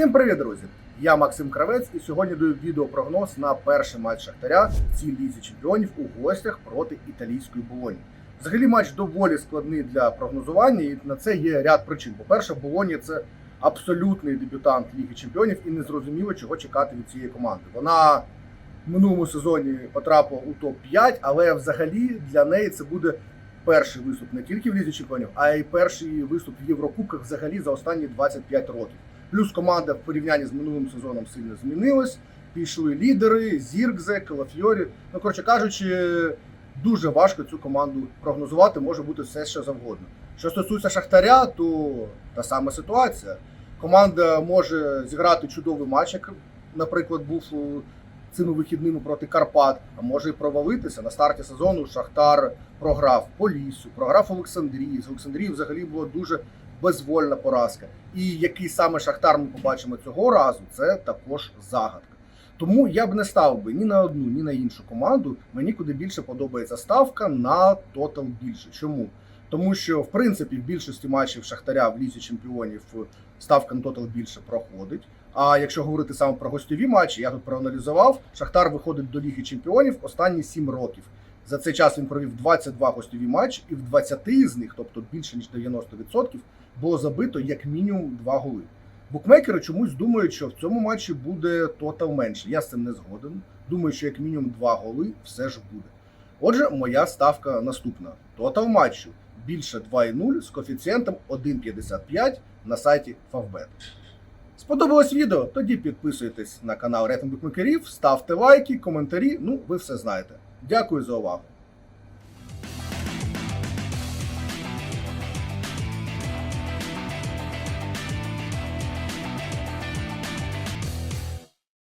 Всім привіт, друзі! Я Максим Кравець, і сьогодні даю відеопрогноз на перший матч Шахтаря в цій лізі чемпіонів у гостях проти італійської Болоні. Взагалі матч доволі складний для прогнозування, і на це є ряд причин. По-перше, Болоні це абсолютний дебютант Ліги Чемпіонів, і не зрозуміло, чого чекати від цієї команди. Вона в минулому сезоні потрапила у топ-5, але взагалі для неї це буде перший виступ не тільки в Лізі Чемпіонів, а й перший виступ в Єврокубках взагалі за останні 25 років. Плюс команда в порівнянні з минулим сезоном сильно змінилась. Пішли лідери, Зіркзе, Калафьорі. Ну, коротше кажучи, дуже важко цю команду прогнозувати, може бути все що завгодно. Що стосується Шахтаря, то та сама ситуація. Команда може зіграти чудовий матч, як, наприклад, був цими вихідними проти Карпат, а може і провалитися. На старті сезону Шахтар програв по лісу, програв Олександрії. З Олександрії взагалі була дуже безвольна поразка. І який саме Шахтар ми побачимо цього разу, це також загадка. Тому я б не ставив би ні на одну, ні на іншу команду. Мені куди більше подобається ставка на тотал більше. Чому? Тому що в принципі в більшості матчів Шахтаря в лізі чемпіонів ставка на тотал більше проходить. А якщо говорити саме про гостьові матчі, я тут проаналізував. Шахтар виходить до Ліги Чемпіонів останні 7 років. За цей час він провів 22 гостьові матчі, і в 20 з них, тобто більше ніж 90%, було забито як мінімум 2 голи. Букмекери чомусь думають, що в цьому матчі буде тотал менше. Я з цим не згоден. Думаю, що як мінімум 2 голи все ж буде. Отже, моя ставка наступна: тотал матчу більше 2,0 з коефіцієнтом 1,55 на сайті Favbet. Сподобалось відео? Тоді підписуйтесь на канал Рейтинг Букмекерів, ставте лайки, коментарі. Ну, ви все знаєте. Дякую за увагу.